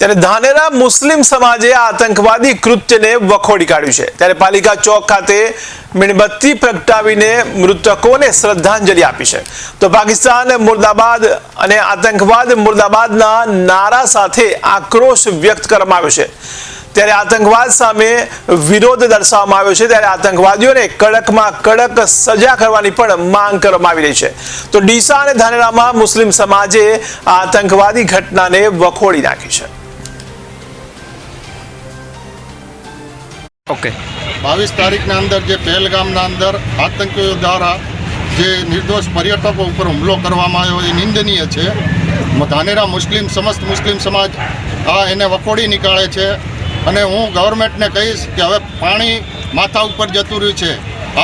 ત્યારે ધાનેરા મુસ્લિમ સમાજે આતંકવાદી કૃત્યને વખોડી કાઢ્યું છે. ત્યારે પાલિકા ચોક ખાતે મીણબત્તી પ્રગટાવીને મૃતકોને શ્રદ્ધાંજલિ આપી છે. તો પાકિસ્તાન મુર્દાબાદ અને આતંકવાદ મુર્દાબાદના નારા સાથે આક્રોશ વ્યક્ત કરવામાં આવ્યો છે. ત્યારે આતંકવાદ સામે વિરોધ દર્શાવવામાં આવ્યો છે. ત્યારે આતંકવાદીઓને કડકમાં કડક સજા કરવાની પણ માંગ કરવામાં આવી રહી છે. તો ડીસા અને ધાનેરામાં મુસ્લિમ સમાજે આતંકવાદી ઘટનાને વખોડી નાખી છે. ઓકે. બાવીસ તારીખના અંદર જે પહેલગામના અંદર આતંકીઓ દ્વારા જે નિર્દોષ પર્યટકો ઉપર હુમલો કરવામાં આવ્યો, એ નિંદનીય છે. ધાનેરા મુસ્લિમ સમસ્ત મુસ્લિમ સમાજ આ એને વખોડી નીકાળે છે અને હું ગવર્મેન્ટને કહીશ કે હવે પાણી માથા ઉપર જતું રહ્યું છે.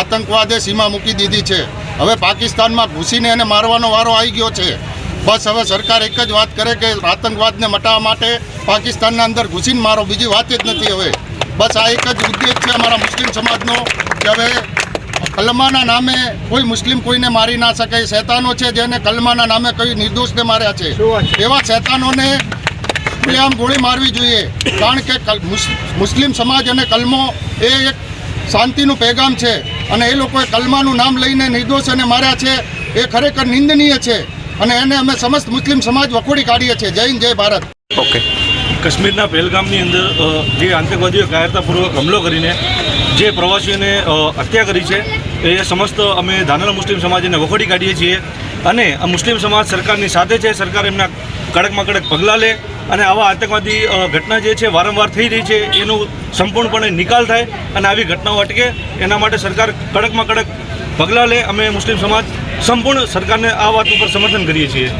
આતંકવાદે સીમા મૂકી દીધી છે. હવે પાકિસ્તાનમાં ઘૂસીને એને મારવાનો વારો આવી ગયો છે. બસ હવે સરકાર એક જ વાત કરે કે આતંકવાદને મટાવવા માટે પાકિસ્તાનના અંદર ઘૂસીને મારો. બીજી વાત જ નથી હવે. બસ આ એક જ ઉદ્દેશ છે અમારા મુસ્લિમ સમાજનો કે હવે કલમાના નામે કોઈ મુસ્લિમ કોઈને મારી ના શકે. શૈતાનો છે જેને કલમાના નામે કોઈ નિર્દોષને માર્યા છે. એવા શૈતાનોને ખુલ્લેઆમ ગોળી મારવી જોઈએ. કારણ કે મુસ્લિમ સમાજ અને કલમો એ એક શાંતિનું પેગામ છે. અને એ લોકોએ કલમાનું નામ લઈને નિર્દોષોને માર્યા છે. એ ખરેખર નિંદનીય છે. અને એને અમે સમસ્ત મુસ્લિમ સમાજ વખોડી કાઢીએ છીએ. જય હિન્દ જય ભારત. ઓકે કાશ્મીરના પહેલગામની અંદર જે આતંકવાદીઓએ કાયરતાપૂર્વક હુમલો કરીને જે પ્રવાસીઓને હત્યા કરી છે, એ સમસ્ત અમે ધાનેરા મુસ્લિમ સમાજને વખોડી કાઢીએ છીએ અને આ મુસ્લિમ સમાજ સરકારની સાથે છે, સરકાર એમના કડકમાં કડક પગલાં લે અને આવા આતંકવાદી ઘટના જે છે, વારંવાર થઈ રહી છે, એનું સંપૂર્ણપણે નિકાલ થાય અને આવી ઘટનાઓ અટકે, એના માટે સરકાર કડકમાં કડક પગલાં લે. અમે મુસ્લિમ સમાજ સંપૂર્ણ સરકારને આ વાત ઉપર સમર્થન કરીએ છીએ.